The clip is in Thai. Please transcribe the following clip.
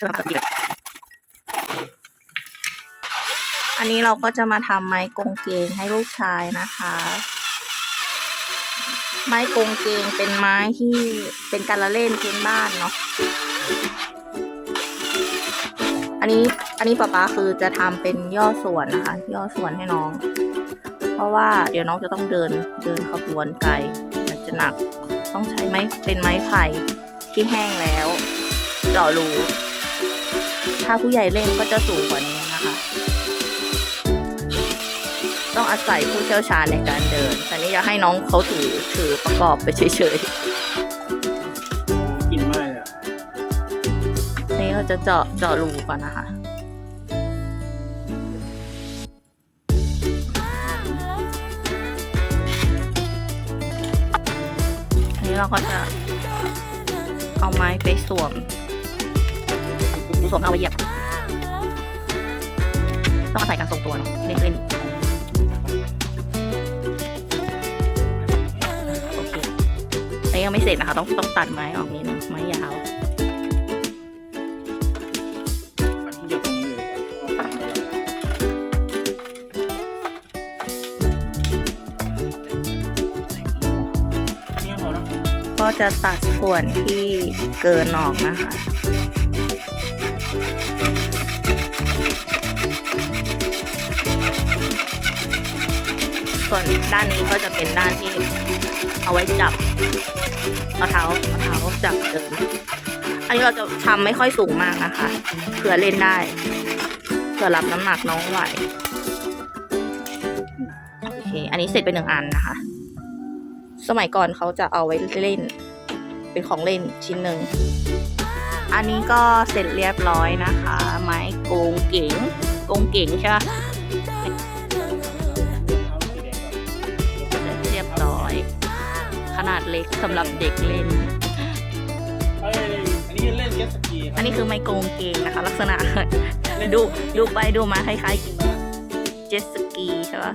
จะทำแบบนี้เลยอันนี้เราก็จะมาทำไม้กงเกงให้ลูกชายนะคะ ไม้กงเกงเป็นไม้ที่เป็นการละเล่นพื้นบ้านเนาะอันนี้อันนี้ป๊าป๊าคือจะทำเป็นย่อส่วนนะคะ ย่อส่วนให้น้อง เพราะว่าเดี๋ยวน้องจะต้องเดินเดินขบวนไกลมันจะหนัก ต้องใช้ไม้เป็นไม้ไผ่ที่แห้งแล้วเจาะรู ถ้าผู้ใหญ่เล่นก็จะสูงกว่านี้นะคะ ต้องอาศัยผู้เชี่ยวชาญในการเดินแต่นี่อยากให้น้องเขาถือถือประกอบไปเฉยกินมากเลยอะๆนี่เราจะเจาะเจาะรูก่อนนะคะอันนี้เราก็จะเอาไม้ไปสวม สวมเอาไว้เหยียบ ต้องอาศัยการทรงตัวเนาะเล่นเล่นโอเคอันนี้ยังไม่เสร็จนะคะ ต้องต้องตัดไม้ออกนิดนึงไม้ยาวมันที่อยู่ตรงนี้เลยอันนี้พอแล้วก็จะตัดส่วนที่เกินออกนะคะ ส่วนด้านนี้ก็จะเป็นด้านที่เอาไว้จับเอาเท้าเอาเท้าจับเดินอันนี้เราจะทำไม่ค่อยสูงมากนะคะเผื่อเล่นได้เผื่อรับน้ำหนักน้องไหวโอเคอันนี้เสร็จไปหนึ่งอันนะคะ สมัยก่อนเขาจะเอาไว้เล่น เป็นของเล่นชิ้นหนึ่งอันนี้ก็เสร็จเรียบร้อยนะคะ ไม้โกงเก๋งโกงเก๋งใช่ปะเเล็กสำหรับเด็กเล่น เอ้ยอันนี้เล่นเจ็ตสกีครับอันนี้คือไม้โกงเกงนะคะ ลักษณะเล่นดูดูไปดูมาคล้ายๆเจ็ตสกีใช่ปะ